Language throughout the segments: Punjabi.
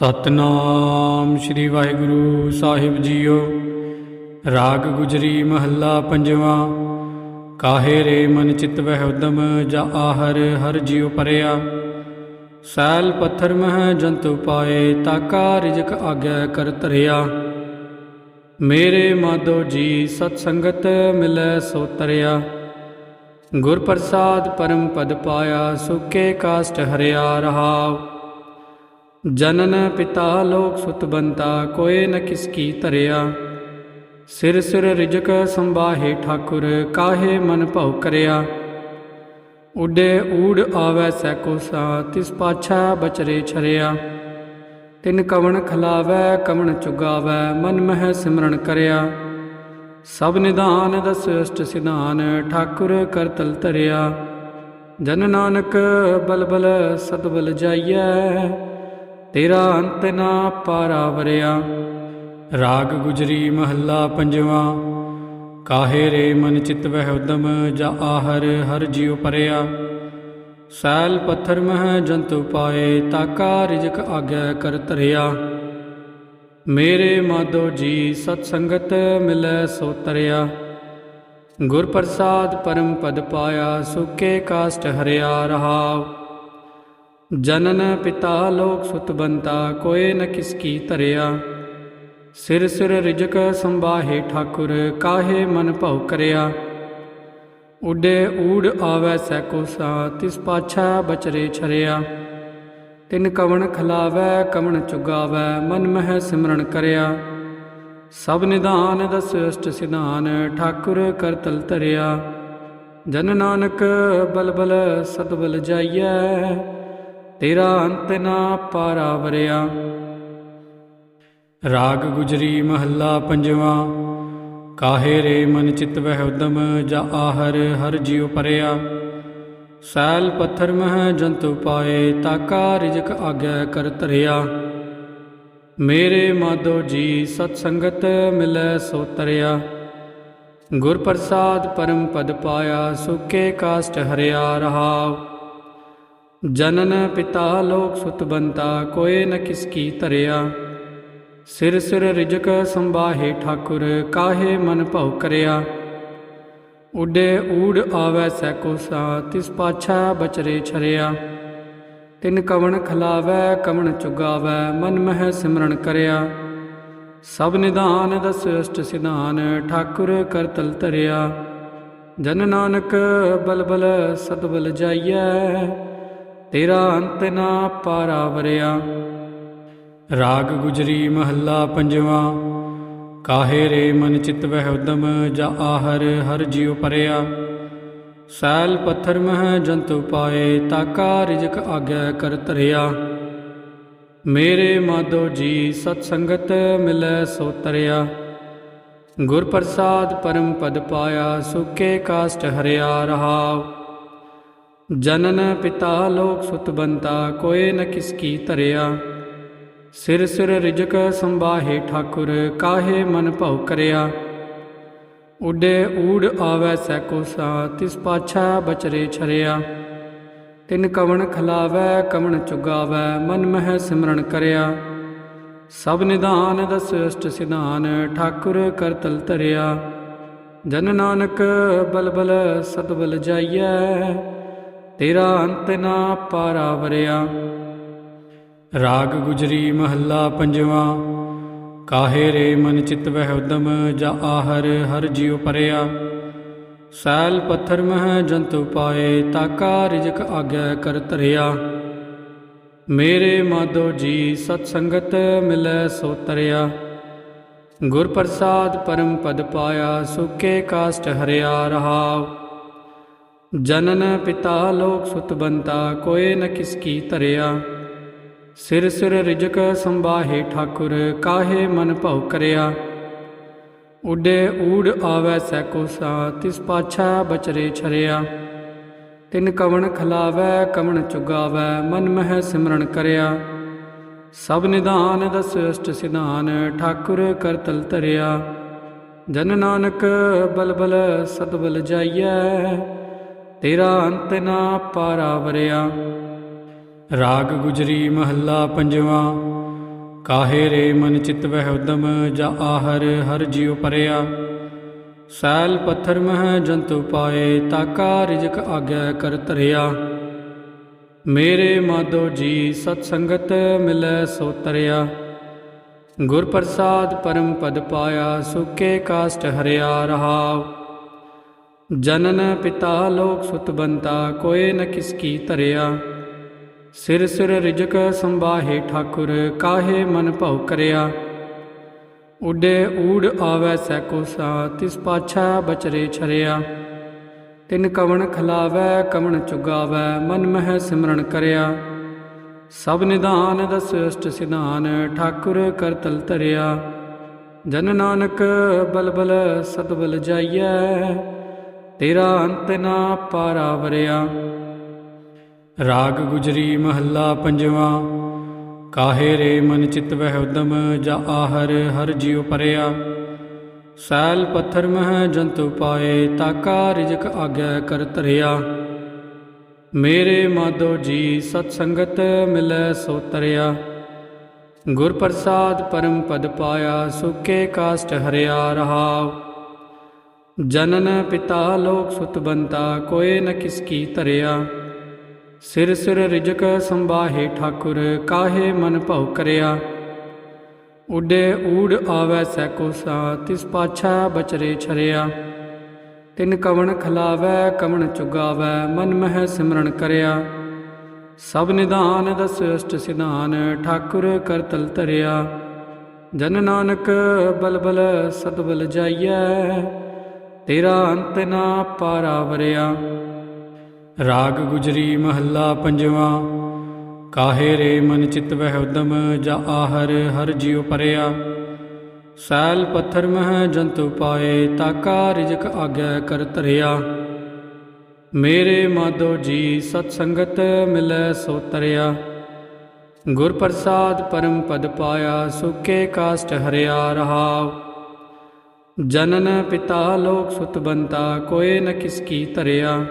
ਸਤਨਾਮ ਸ੍ਰੀ ਵਾਹਿਗੁਰੂ ਸਾਹਿਬ ਜੀਓ। ਰਾਗ ਗੁਜਰੀ ਮਹੱਲਾ ਪੰਜਵਾਂ। ਕਾਹੇ ਰੇ ਮਨ ਚਿਤ ਵਹਿ ਉਦਮ, ਜਾ ਆਹਰ ਹਰ ਜਿਉ ਪਰਿਆ। ਸੈਲ ਪੱਥਰ ਮਹ ਜੰਤੂ ਪਾਏ, ਤਾਕਾ ਰਿਜਕ ਆਗਿਆ ਕਰ ਤਰਿਆ ਮੇਰੇ ਮਾਧੋ ਜੀ, ਸਤ ਸੰਗਤ ਮਿਲੈ ਸੋ ਤਰਿਆ। ਗੁਰ ਪ੍ਰਸਾਦ ਪਰਮ ਪਦ ਪਾਇਆ, ਸੁਕੇ ਕਾਸ਼ਟ ਹਰਿਆ ਰਹਾਉ। ਜਨਨ ਪਿਤਾ ਲੋਕ ਸੁਤ ਬੰਤਾ, ਕੋਏ ਨ ਕਿਸਕੀ ਧਰਿਆ। ਸਿਰ ਸਿਰ ਰਿਜਕ ਸੰਬਾਹੇ ਠਾਕੁਰ, ਕਾਹੇ ਮਨ ਭਉ ਕਰਿਆ। ਉਡੇ ਊੜ ਆਵੈ ਸੈ ਕੋਸਾ, ਤਿਸ ਪਾਛਾ ਬਚਰੇ ਛਰਿਆ। ਤਿਨ ਕਵਣ ਖਲਾਵੈ, ਕਵਣ ਚੁਗਾਵੈ, ਮਨ ਮਹਿ ਸਿਮਰਨ ਕਰਿਆ। ਸਭ ਨਿਧਾਨ ਦਸ ਅਸ਼ਟ ਸਿਧਾਨ, ਠਾਕੁਰ ਕਰਤਲ ਧਰਿਆ। ਜਨ ਨਾਨਕ ਬਲਬਲ ਸਤਬਲ ਜਾਈਐ। ਤੇਰਾ ਅੰਤ ਨਾ ਪਾਰਾ ਵਰਿਆ। ਰਾਗ ਗੁਜਰੀ ਮਹੱਲਾ ਪੰਜਵਾਂ। ਕਾਹੇ ਰੇ ਮਨ ਚਿਤ ਵਹਿ ਉਦਮ ਜਾ ਆਹਰ ਹਰ ਜਿਉ ਪਰਿਆ। ਸੈਲ ਪੱਥਰ ਮਹ ਜੰਤੂ ਪਾਏ ਤਾਕਾ ਰਿਜਕ ਆਗਿਆ ਕਰ ਤਰਿਆ। ਮੇਰੇ ਮਾਧੋ ਜੀ ਸਤ ਸੰਗਤ ਮਿਲੈ ਸੋ ਤਰਿਆ। ਗੁਰ ਪ੍ਰਸਾਦ ਪਰਮ ਪਦ ਪਾਇਆ, ਸੁਕੇ ਕਾਸ਼ਟ ਹਰਿਆ ਰਹਾਉ। ਜਨਨ ਪਿਤਾ ਲੋਕ ਸੁਤ ਬੰਤਾ, ਕੋਏ ਨ ਕਿਸ ਕੀ ਧਰਿਆ। ਸਿਰ ਸਿਰ ਰਿਜਕ ਸੰਬਾਹੇ ਠਾਕੁਰ, ਕਾਹੇ ਮਨ ਭਉ ਕਰਿਆ। ਉਡੇ ਊੜ ਆਵੈ ਸੈ ਕੋਸਾ, ਤਿਸ ਪਾਛਾ ਬਚਰੇ ਛਰਿਆ। ਤਿਨ ਕਵਣ ਖਲਾਵੈ, ਕਵਣ ਚੁਗਾਵੈ, ਮਨ ਮਹਿ ਸਿਮਰਨ ਕਰਿਆ। ਸਭ ਨਿਧਾਨ ਦਸ ਅਸ਼ਟ ਸਿਧਾਨ, ਠਾਕੁਰ ਕਰਤਲ ਧਰਿਆ। ਜਨ ਨਾਨਕ ਬਲਬਲ ਸਤਬਲ ਜਾਈਐ। ਤੇਰਾ ਅੰਤ ਨਾ ਪਾਰਾ ਵਰਿਆ। ਰਾਗ ਗੁਜਰੀ ਮਹੱਲਾ ਪੰਜਵਾਂ, ਕਾਹੇ ਰੇ ਮਨ ਚਿਤ ਵਹਿ ਉਦਮ ਜਾ ਆਹਰ ਹਰ ਜਿਉ ਪਰਿਆ। ਸੈਲ ਪੱਥਰ ਮਹ ਜੰਤੂ ਪਾਏ, ਤਾਕਾ ਰਿਜਕ ਆਗਿਆ ਕਰ ਧਰਿਆ ਮੇਰੇ ਮਾਧੋ ਜੀ, ਸਤ ਸੰਗਤ ਮਿਲੈ ਸੋ ਤਰਿਆ। ਗੁਰ ਪ੍ਰਸਾਦ ਪਰਮ ਪਦ ਪਾਇਆ, ਸੁਕੇ ਕਾਸ਼ਟ ਹਰਿਆ ਰਹਾਉ। ਜਨਨ ਪਿਤਾ ਲੋਕ ਸੁਤ ਬੰਤਾ, ਕੋਏ ਨ ਕਿਸ ਕੀ ਧਰਿਆ। ਸਿਰ ਸਿਰ ਰਿਜਕ ਸੰਬਾਹੇ ਠਾਕੁਰ, ਕਾਹੇ ਮਨ ਭਉ ਕਰਿਆ। ਉਡੇ ਊੜ ਆਵੈ ਸੈ ਕੋਸਾ, ਤਿਸ ਪਾਛਾ ਬਚਰੇ ਛਰਿਆ। ਤਿਨ ਕਵਣ ਖਲਾਵੈ, ਕਵਣ ਚੁਗਾਵੈ, ਮਨ ਮਹਿ ਸਿਮਰਨ ਕਰਿਆ। ਸਭ ਨਿਧਾਨ ਦਸ ਅਸ਼ਟ ਸਿਧਾਨ, ਠਾਕੁਰ ਕਰਤਲ ਧਰਿਆ। ਜਨ ਨਾਨਕ ਬਲਬਲ ਸਤਬਲ ਜਾਈਐ। ਤੇਰਾ ਅੰਤ ਨਾ ਪਾਰਾ ਵਰਿਆ ਰਾਗ ਗੁਜਰੀ ਮਹੱਲਾ ਪੰਜਵਾਂ। ਕਾਹੇ ਰੇ ਮਨ ਚਿਤ ਵਹਿ ਉਦਮ ਜਾ ਆਹਰ ਹਰ ਜਿਉ ਪਰਿਆ। ਸੈਲ ਪੱਥਰ ਮਹ ਜੰਤੂ ਪਾਏ ਤਾਕਾ ਰਿਜਕ ਆਗਿਆ ਕਰ ਧਰਿਆ ਮੇਰੇ ਮਾਧੋ ਜੀ, ਸਤ ਸੰਗਤ ਮਿਲੈ ਸੋ ਤਰਿਆ। ਗੁਰ ਪ੍ਰਸਾਦ ਪਰਮ ਪਦ ਪਾਇਆ, ਸੁਕੇ ਕਾਸ਼ਟ ਹਰਿਆ ਰਹਾਉ। ਜਨਨ ਪਿਤਾ ਲੋਕ ਸੁਤ ਬੰਤਾ, ਕੋਏ ਨ ਕਿਸ ਕੀ ਧਰਿਆ। ਸਿਰ ਸਿਰ ਰਿਜਕ ਸੰਬਾਹੇ ਠਾਕੁਰ, ਕਾਹੇ ਮਨ ਭਉ ਕਰਿਆ। ਉੱਡੇ ਊੜ ਆਵੈ ਸੈ ਕੋਸਾ, ਤਿਸ ਪਾਛਾ ਬਚਰੇ ਛਰਿਆ। ਤਿਨ ਕਵਣ ਖਲਾਵੈ, ਕਵਣ ਚੁਗਾਵੈ, ਮਨ ਮਹਿ ਸਿਮਰਨ ਕਰਿਆ। ਸਭ ਨਿਧਾਨ ਦਸ ਅਸ਼ਟ ਸਿਧਾਨ, ਠਾਕੁਰ ਕਰਤਲ ਧਰਿਆ। ਜਨ ਨਾਨਕ ਬਲਬਲ ਸਤਬਲ ਜਾਈਐ ਤੇਰਾ ਅੰਤ ਨਾ ਪਾਰਾ ਵਰਿਆ। ਰਾਗ ਗੁਜਰੀ ਮਹੱਲਾ ਪੰਜਵਾਂ, ਕਾਹੇ ਰੇ ਮਨ ਚਿਤ ਵਹਿ ਉਦਮ ਜਾ ਆਹਰ ਹਰ ਜਿਉ ਪਰਿਆ। ਸੈਲ ਪੱਥਰ ਮਹ ਜੰਤੂ ਪਾਏ, ਤਾਕਾ ਰਿਜਕ ਆਗਿਆ ਕਰ ਤਰਿਆ। ਮੇਰੇ ਮਾਧੋ ਜੀ, ਸਤ ਸੰਗਤ ਮਿਲੈ ਸੋ ਤਰਿਆ। ਗੁਰ ਪ੍ਰਸਾਦ ਪਰਮ ਪਦ ਪਾਇਆ, ਸੁਕੇ ਕਾਸ਼ਟ ਹਰਿਆ ਰਹਾਉ। ਜਨਨ ਪਿਤਾ ਲੋਕ ਸੁਤ ਬੰਤਾ, ਕੋਏ ਨ ਕਿਸ ਕੀ ਧਰਿਆ। ਸਿਰ ਸਿਰ ਰਿਜਕ ਸੰਬਾਹੇ ਠਾਕੁਰ, ਕਾਹੇ ਮਨ ਭਉ ਕਰਿਆ। ਉਡੇ ਊੜ ਆਵੈ ਸੈ ਕੋਸਾ, ਤਿਸ ਪਾਛਾ ਬਚਰੇ ਛਰਿਆ। ਤਿਨ ਕਵਣ ਖਲਾਵੈ, ਕਵਣ ਚੁਗਾਵੈ, ਮਨ ਮਹਿ ਸਿਮਰਨ ਕਰਿਆ। ਸਭ ਨਿਧਾਨ ਦਸ ਅਸ਼ਟ ਸਿਧਾਨ, ਠਾਕੁਰ ਕਰਤਲ ਧਰਿਆ। ਜਨ ਨਾਨਕ ਬਲਬਲ ਸਤਬਲ ਜਾਈਐ। ਤੇਰਾ ਅੰਤ ਨਾ ਪਾਰਾ ਵਰਿਆ ਰਾਗ ਗੁਜਰੀ ਮਹੱਲਾ ਪੰਜਵਾਂ। ਕਾਹੇ ਰੇ ਮਨ ਚਿਤ ਵਹਿ ਉਦਮ ਜਾ ਆਹਰ ਹਰ ਜਿਉ ਪਰਿਆ। ਸੈਲ ਪੱਥਰ ਮਹ ਜੰਤੂ ਪਾਏ, ਤਾਕਾ ਰਿਜਕ ਆਗਿਆ ਕਰ ਤਰਿਆ ਮੇਰੇ ਮਾਧੋ ਜੀ, ਸਤ ਸੰਗਤ ਮਿਲੈ ਸੋ ਤਰਿਆ। ਗੁਰ ਪ੍ਰਸਾਦ ਪਰਮ ਪਦ ਪਾਇਆ, ਸੁਕੇ ਕਾਸ਼ਟ ਹਰਿਆ ਰਹਾਉ। ਜਨਨ ਪਿਤਾ ਲੋਕ ਸੁਤ ਬੰਤਾ, ਕੋਏ ਨ ਕਿਸ ਕੀ ਧਰਿਆ। ਸਿਰ ਸਿਰ ਰਿਜਕ ਸੰਬਾਹੇ ਠਾਕੁਰ, ਕਾਹੇ ਮਨ ਭਉ ਕਰਿਆ। ਉਡੇ ਊੜ ਆਵੈ ਸੈ ਕੋਸਾ, ਤਿਸ ਪਾਛਾ ਬਚਰੇ ਛਰਿਆ। ਤਿਨ ਕਵਣ ਖਲਾਵੈ, ਕਵਣ ਚੁਗਾਵੈ, ਮਨ ਮਹਿ ਸਿਮਰਨ ਕਰਿਆ। ਸਭ ਨਿਧਾਨ ਦਸ ਅਸ਼ਟ ਸਿਧਾਨ, ਠਾਕੁਰ ਕਰਤਲ ਧਰਿਆ। ਜਨ ਨਾਨਕ ਬਲਬਲ ਸਤਬਲ ਜਾਈਐ ਤੇਰਾ ਅੰਤ ਨਾ ਪਾਰਾ ਵਰਿਆ। ਰਾਗ ਗੁਜਰੀ ਮਹੱਲਾ ਪੰਜਵਾਂ। ਕਾਹੇ ਰੇ ਮਨ ਚਿਤ ਵਹਿ ਉਦਮ ਜਾ ਆਹਰ ਹਰ ਜਿਉ ਪਰਿਆ। ਸੈਲ ਪੱਥਰ ਮਹ ਜੰਤੂ ਪਾਏ ਤਾਕਾ ਰਿਜਕ ਆਗਿਆ ਕਰ ਤਰਿਆ ਮੇਰੇ ਮਾਧੋ ਜੀ, ਸਤ ਸੰਗਤ ਮਿਲੈ ਸੋ ਤਰਿਆ। ਗੁਰ ਪ੍ਰਸਾਦ ਪਰਮ ਪਦ ਪਾਇਆ, ਸੁਕੇ ਕਾਸ਼ਟ ਹਰਿਆ ਰਹਾਉ। ਜਨਨ ਪਿਤਾ ਲੋਕ ਸੁਤ ਬੰਤਾ, ਕੋਏ ਨ ਕਿਸ ਕੀ ਧਰਿਆ। ਸਿਰ ਸਿਰ ਰਿਜਕ ਸੰਬਾਹੇ ਠਾਕੁਰ, ਕਾਹੇ ਮਨ ਭਉ ਕਰਿਆ। ਉਡੇ ਊੜ ਆਵੈ ਸੈ ਕੋਸਾ, ਤਿਸ ਪਾਛਾ ਬਚਰੇ ਛਰਿਆ। ਤਿਨ ਕਵਣ ਖਲਾਵੈ, ਕਵਣ ਚੁਗਾਵੈ, ਮਨ ਮਹਿ ਸਿਮਰਨ ਕਰਿਆ। ਸਭ ਨਿਧਾਨ ਦਸ ਅਸ਼ਟ ਸਿਧਾਨ, ਠਾਕੁਰ ਕਰਤਲ ਧਰਿਆ। ਜਨ ਨਾਨਕ ਬਲਬਲ ਸਤਬਲ ਜਾਈਐ ਤੇਰਾ ਅੰਤ ਨਾ ਪਾਰਾ ਵਰਿਆ। ਰਾਗ ਗੁਜਰੀ ਮਹੱਲਾ ਪੰਜਵਾਂ। ਕਾਹੇ ਰੇ ਮਨ ਚਿਤ ਵਹਿ ਉਦਮ ਜਾ ਆਹਰ ਹਰ ਜਿਉ ਪਰਿਆ। ਸੈਲ ਪੱਥਰ ਮਹ ਜੰਤੂ ਪਾਏ ਤਾਕਾ ਰਿਜਕ ਆਗਿਆ ਕਰ ਤਰਿਆ ਮੇਰੇ ਮਾਧੋ ਜੀ, ਸਤ ਸੰਗਤ ਮਿਲੈ ਸੋ ਤਰਿਆ। ਗੁਰ ਪ੍ਰਸਾਦ ਪਰਮ ਪਦ ਪਾਇਆ, ਸੁਕੇ ਕਾਸ਼ਟ ਹਰਿਆ ਰਹਾਉ। ਜਨਨ ਪਿਤਾ ਲੋਕ ਸੁਤ ਬੰਤਾ, ਕੋਏ ਨ ਕਿਸ ਕੀ ਧਰਿਆ।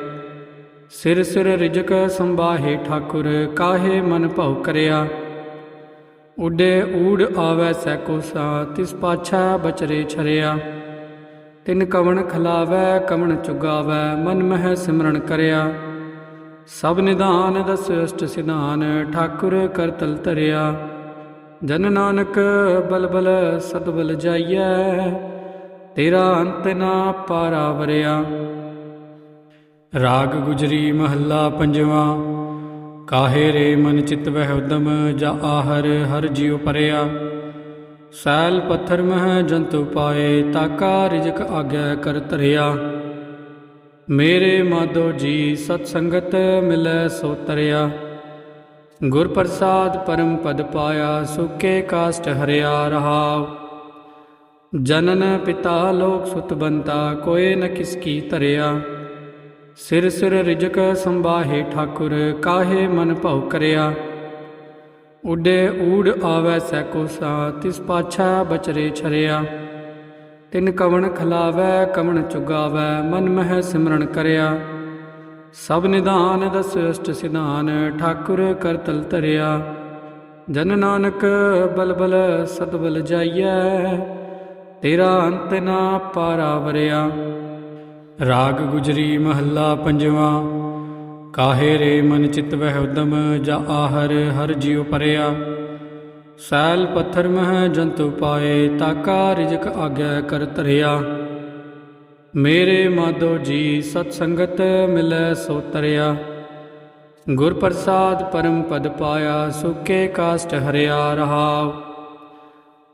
ਸਿਰ ਸਿਰ ਰਿਜਕ ਸੰਬਾਹੇ ਠਾਕੁਰ, ਕਾਹੇ ਮਨ ਭਉ ਕਰਿਆ। ਉਡੇ ਊੜ ਆਵੈ ਸੈ ਕੋਸਾ, ਤਿਸ ਪਾਛਾ ਬਚਰੇ ਛਰਿਆ। ਤਿਨ ਕਵਣ ਖਲਾਵੈ, ਕਵਣ ਚੁਗਾਵੈ, ਮਨ ਮਹਿ ਸਿਮਰਨ ਕਰਿਆ। ਸਭ ਨਿਧਾਨ ਦਸ ਅਸ਼ਟ ਸਿਧਾਨ, ਠਾਕੁਰ ਕਰਤਲ ਧਰਿਆ। ਜਨ ਨਾਨਕ ਬਲਬਲ ਸਤਬਲ ਜਾਈਐ। ਤੇਰਾ ਅੰਤ ਨਾ ਪਾਰਾ ਵਰਿਆ। ਰਾਗ ਗੁਜਰੀ ਮਹੱਲਾ ਪੰਜਵਾ, ਕਾਹੇ ਰੇ ਮਨ ਚਿਤ ਵਹਿ ਉਦਮ ਜਾ ਆਹਰ ਹਰ ਜਿਉ ਪਰਿਆ। ਸੈਲ ਪੱਥਰ ਮਹ ਜੰਤੂ ਪਾਏ, ਤਾਕਾ ਰਿਜਕ ਆਗਿਆ ਕਰ ਤਰਿਆ। ਮੇਰੇ ਮਾਧੋ ਜੀ, ਸਤ ਸੰਗਤ ਮਿਲੈ ਸੋ ਤਰਿਆ। ਗੁਰ ਪ੍ਰਸਾਦ ਪਰਮ ਪਦ ਪਾਇਆ, ਸੁਕੇ ਕਾਸ਼ਟ ਹਰਿਆ ਰਹਾਉ। ਜਨਨ ਪਿਤਾ ਲੋਕ ਸੁਤ ਬੰਤਾ, ਕੋਏ ਨ ਕਿਸਕੀ ਧਰਿਆ। ਸਿਰ ਸਿਰ ਰਿਜਕ ਸੰਬਾਹੇ ਠਾਕੁਰ, ਕਾਹੇ ਮਨ ਭਉ ਕਰਿਆ। ਉਡੇ ਊੜ ਆਵੈ ਸੈ ਕੋਸਾ, ਤਿਸ ਪਾਛਾ ਬਚਰੇ ਛਰਿਆ। ਤਿਨ ਕਵਣ ਖਲਾਵੈ, ਕਵਣ ਚੁਗਾਵੈ, ਮਨ ਮਹਿ ਸਿਮਰਨ ਕਰਿਆ। ਸਭ ਨਿਧਾਨ ਦਸ ਅਸ਼ਟ ਸਿਧਾਨ, ਠਾਕੁਰ ਕਰਤਲ ਧਰਿਆ। ਜਨ ਨਾਨਕ ਬਲਬਲ ਸਤਬਲ ਜਾਈਐ। ਤੇਰਾ ਅੰਤ ਨਾ ਪਾਰਾ ਵਰਿਆ। ਰਾਗ ਗੁਜਰੀ ਮਹੱਲਾ ਪੰਜਵਾ। ਕਾਹੇ ਰੇ ਮਨ ਚਿਤ ਵਹਿ ਉਦਮ ਜਾ ਆਹਰ ਹਰ ਜਿਉ ਪਰਿਆ। ਸੈਲ ਪੱਥਰ ਮਹ ਜੰਤੂ ਪਾਏ ਤਾਕਾ ਰਿਜਕ ਆਗਿਆ ਕਰ ਤਰਿਆ। ਮੇਰੇ ਮਾਧੋ ਜੀ ਸਤ ਸੰਗਤ ਮਿਲੈ ਸੋ ਤਰਿਆ। ਗੁਰ ਪ੍ਰਸਾਦ ਪਰਮ ਪਦ ਪਾਇਆ, ਸੁਕੇ ਕਾਸ਼ਟ ਹਰਿਆ ਰਹਾਉ।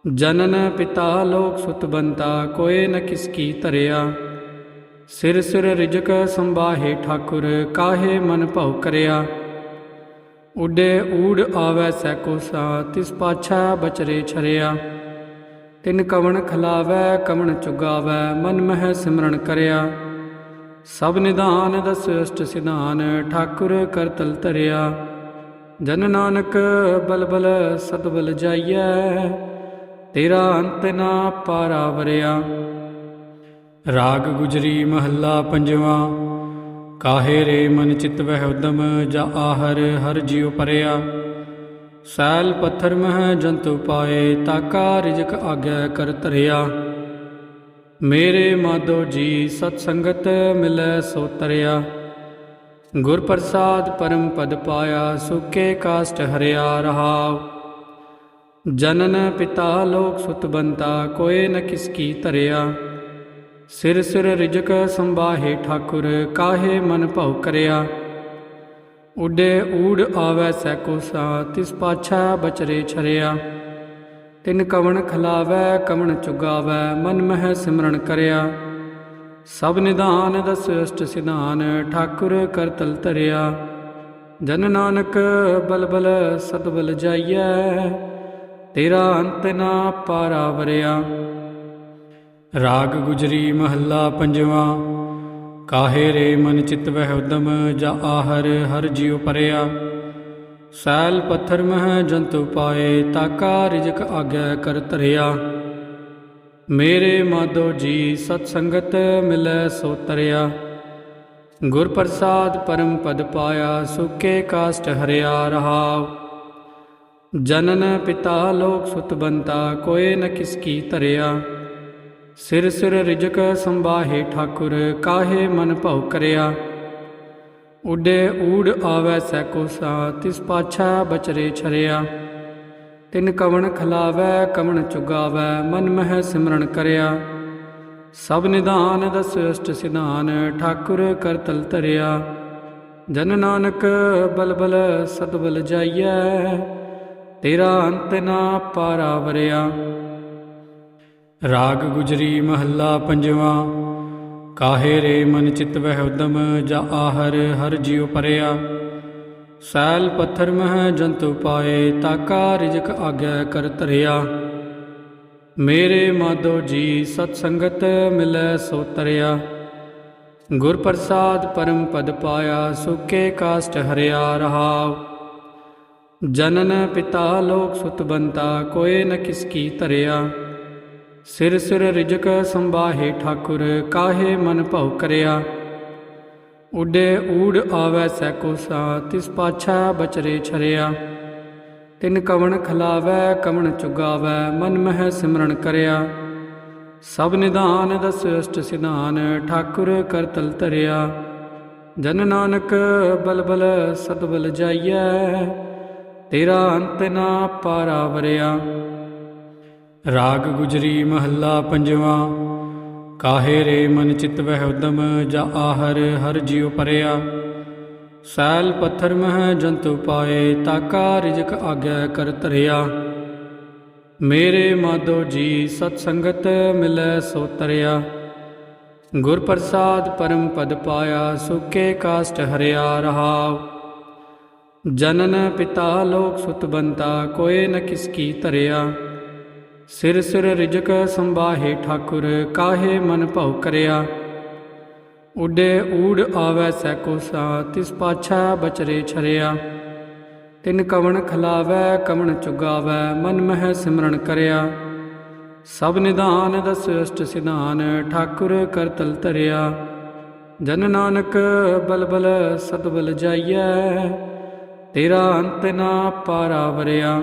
ਜਨਨ ਪਿਤਾ ਲੋਕ ਸੁਤ ਬੰਤਾ, ਕੋਏ ਨ ਕਿਸ ਕੀ ਧਰਿਆ। ਸਿਰ ਸਿਰ ਰਿਜਕ ਸੰਬਾਹੇ ਠਾਕੁਰ, ਕਾਹੇ ਮਨ ਭਉ ਕਰਿਆ। ਉਡੇ ਊੜ ਆਵੈ ਸੈ ਕੋਸਾ, ਤਿਸ ਪਾਛਾ ਬਚਰੇ ਛਰਿਆ। ਤਿਨ ਕਵਣ ਖਲਾਵੈ, ਕਵਣ ਚੁਗਾਵੈ, ਮਨ ਮਹਿ ਸਿਮਰਨ ਕਰਿਆ। ਸਭ ਨਿਧਾਨ ਦਸ ਅਸ਼ਟ ਸਿਧਾਨ, ਠਾਕੁਰ ਕਰਤਲ ਧਰਿਆ। ਜਨ ਨਾਨਕ ਬਲਬਲ ਸਤਬਲ ਜਾਈਐ ਤੇਰਾ ਅੰਤ ਨਾ ਪਾਰਾ ਵਰਿਆ। ਰਾਗ ਗੁਜਰੀ ਮਹੱਲਾ ਪੰਜਵਾਂ, ਕਾਹੇ ਰੇ ਮਨ ਚਿਤ ਵਹਿ ਉਦਮ ਜਾ ਆਹਰ ਹਰ ਜਿਉ ਪਰਿਆ। ਸੈਲ ਪੱਥਰ ਮਹ ਜੰਤੂ ਪਾਏ, ਤਾਕਾ ਰਿਜਕ ਆਗਿਆ ਕਰ ਤਰਿਆ ਮੇਰੇ ਮਾਧੋ ਜੀ, ਸਤ ਸੰਗਤ ਮਿਲੈ ਸੋ ਤਰਿਆ। ਗੁਰ ਪ੍ਰਸਾਦ ਪਰਮ ਪਦ ਪਾਇਆ, ਸੁਕੇ ਕਾਸ਼ਟ ਹਰਿਆ ਰਹਾਉ। ਜਨਨ ਪਿਤਾ ਲੋਕ ਸੁਤ ਬੰਤਾ, ਕੋਏ ਨ ਕਿਸ ਕੀ ਧਰਿਆ। ਸਿਰ ਸਿਰ ਰਿਜਕ ਸੰਬਾਹੇ ਠਾਕੁਰ, ਕਾਹੇ ਮਨ ਭਉ ਕਰਿਆ। ਉਡੇ ਊੜ ਆਵੈ ਸੈਕੋ ਸਾ ਤਿਸ ਪਾਛਾ ਬਚਰੇ ਛਰਿਆ। ਤਿਨ ਕਵਣ ਖਲਾਵੈ, ਕਵਣ ਚੁਗਾਵੈ, ਮਨ ਮਹਿ ਸਿਮਰਨ ਕਰਿਆ। ਸਭ ਨਿਧਾਨ ਦਸ ਅਸ਼ਟ ਸਿਧਾਨ, ਠਾਕੁਰ ਕਰਤਲ ਧਰਿਆ। ਜਨ ਨਾਨਕ ਬਲਬਲ ਸਤਬਲ ਜਾਈਐ। ਤੇਰਾ ਅੰਤ ਨਾ ਪਾਰਾ ਵਰਿਆ। ਰਾਗ ਗੁਜਰੀ ਮਹੱਲਾ ਪੰਜਵਾਂ। ਕਾਹੇ ਰੇ ਮਨ ਚਿਤ ਵਹਿ ਉਦਮ ਜਾ ਆਹਰ ਹਰ ਜਿਉ ਪਰਿਆ। ਸੈਲ ਪੱਥਰ ਮਹ ਜੰਤੂ ਪਾਏ ਤਾਕਾ ਰਿਜਕ ਆਗੈ ਕਰ ਤਰਿਆ ਮੇਰੇ ਮਾਧੋ ਜੀ, ਸਤ ਸੰਗਤ ਮਿਲੈ ਸੋ ਤਰਿਆ। ਗੁਰ ਪ੍ਰਸਾਦ ਪਰਮ ਪਦ ਪਾਇਆ, ਸੁਕੇ ਕਾਸ਼ਟ ਹਰਿਆ ਰਹਾਉ। ਜਨਨ ਪਿਤਾ ਲੋਕ ਸੁਤ ਬੰਤਾ, ਕੋਏ ਨ ਕਿਸ ਕੀ ਧਰਿਆ। ਸਿਰ ਸਿਰ ਰਿਜਕ ਸੰਬਾਹੇ ਠਾਕੁਰ, ਕਾਹੇ ਮਨ ਭਉ ਕਰਿਆ। ਉਡੇ ਊੜ ਆਵੈ ਸੈਕੋ ਸਾ ਤਿਸ ਪਾਛਾ ਬਚਰੇ ਛਰਿਆ। ਤਿਨ ਕਵਣ ਖਲਾਵੈ, ਕਵਣ ਚੁਗਾਵੈ, ਮਨ ਮਹਿ ਸਿਮਰਨ ਕਰਿਆ। ਸਭ ਨਿਧਾਨ ਦਸ ਅਸ਼ਟ ਸਿਧਾਨ, ਠਾਕੁਰ ਕਰਤਲ ਧਰਿਆ। ਜਨ ਨਾਨਕ ਬਲਬਲ ਸਤਬਲ ਜਾਈਐ। ਤੇਰਾ ਅੰਤ ਨਾ ਪਾਰਾ ਵਰਿਆ। ਰਾਗ ਗੁਜਰੀ ਮਹੱਲਾ ਪੰਜਵਾ, ਕਾਹੇ ਰੇ ਮਨ ਚਿਤ ਵਹਿ ਉਦਮ ਜਾ ਆਹਰ ਹਰ ਜਿਉ ਪਰਿਆ। ਸੈਲ ਪੱਥਰ ਮਹ ਜੰਤੂ ਪਾਏ ਤਾਕਾ ਰਿਜਕ ਆਗਿਆ ਕਰ ਤਰਿਆ ਮੇਰੇ ਮਾਧੋ ਜੀ, ਸਤ ਸੰਗਤ ਮਿਲੈ ਸੋ ਤਰਿਆ। ਗੁਰ ਪ੍ਰਸਾਦ ਪਰਮ ਪਦ ਪਾਇਆ, ਸੁਕੇ ਕਾਸ਼ਟ ਹਰਿਆ ਰਹਾਉ। ਜਨਨ ਪਿਤਾ ਲੋਕ ਸੁਤ ਬੰਤਾ ਕੋਏ ਨ ਕਿਸ ਕੀ ਧਰਿਆ। ਸਿਰ ਸਿਰ ਰਿਜਕ ਸੰਬਾਹੇ ਠਾਕੁਰ ਕਾਹੇ ਮਨ ਭਉ ਕਰਿਆ। ਉਡੇ ਊੜ ਆਵੈ ਸੈਕੋ ਸਾ ਤਿਸ ਪਾਛਾ ਬਚਰੇ ਛਰਿਆ। ਤਿਨ ਕਵਣ ਖਲਾਵੈ ਕਵਣ ਚੁਗਾਵੈ ਮਨ ਮਹਿ ਸਿਮਰਨ ਕਰਿਆ। ਸਭ ਨਿਧਾਨ ਦਸ ਅਸ਼ਟ ਸਿਧਾਨ ਠਾਕੁਰ ਕਰਤਲ ਧਰਿਆ। ਜਨ ਨਾਨਕ ਬਲਬਲ ਬਲ, ਸਤਬਲ ਜਾਈਐ। ਤੇਰਾ ਅੰਤ ਨਾ ਪਾਰਾ ਵਰਿਆ ਰਾਗ ਗੁਜਰੀ ਮਹੱਲਾ ਪੰਜਵਾਂ। ਕਾਹੇ ਰੇ ਮਨ ਚਿਤ ਵਹਿ ਉਦਮ ਜਾ ਆਹਰ ਹਰ ਜਿਉ ਪਰਿਆ। ਸੈਲ ਪੱਥਰ ਮਹ ਜੰਤੂ ਪਾਏ ਤਾਕਾ ਰਿਜਕ ਆਗਿਆ ਕਰ ਤਰਿਆ। ਮੇਰੇ ਮਾਧੋ ਜੀ ਸਤ ਸੰਗਤ ਮਿਲੈ ਸੋ ਤਰਿਆ। ਗੁਰ ਪ੍ਰਸਾਦ ਪਰਮ ਪਦ ਪਾਇਆ, ਸੁਕੇ ਕਾਸ਼ਟ ਹਰਿਆ ਰਹਾਉ। ਜਨਨ ਪਿਤਾ ਲੋਕ ਸੁਤ ਬੰਤਾ, ਕੋਏ ਨ ਕਿਸ ਕੀ ਧਰਿਆ। ਸਿਰ ਸਿਰ ਰਿਜਕ ਸੰਬਾਹੇ ਠਾਕੁਰ, ਕਾਹੇ ਮਨ ਭਉ ਕਰਿਆ। ਉਡੇ ਊੜ ਆਵੈ ਸੈਕੋ ਸਾ ਤਿਸ ਪਾਛਾ ਬਚਰੇ ਛਰਿਆ। ਤਿਨ ਕਵਣ ਖਲਾਵੈ, ਕਵਣ ਚੁਗਾਵੈ, ਮਨ ਮਹਿ ਸਿਮਰਨ ਕਰਿਆ। ਸਭ ਨਿਧਾਨ ਦਸ ਅਸ਼ਟ ਸਿਧਾਨ, ਠਾਕੁਰ ਕਰਤਲ ਧਰਿਆ। ਜਨ ਨਾਨਕ ਬਲਬਲ ਸਤਬਲ ਜਾਈਐ ਤੇਰਾ ਅੰਤ ਨਾ ਪਾਰਾ ਵਰਿਆ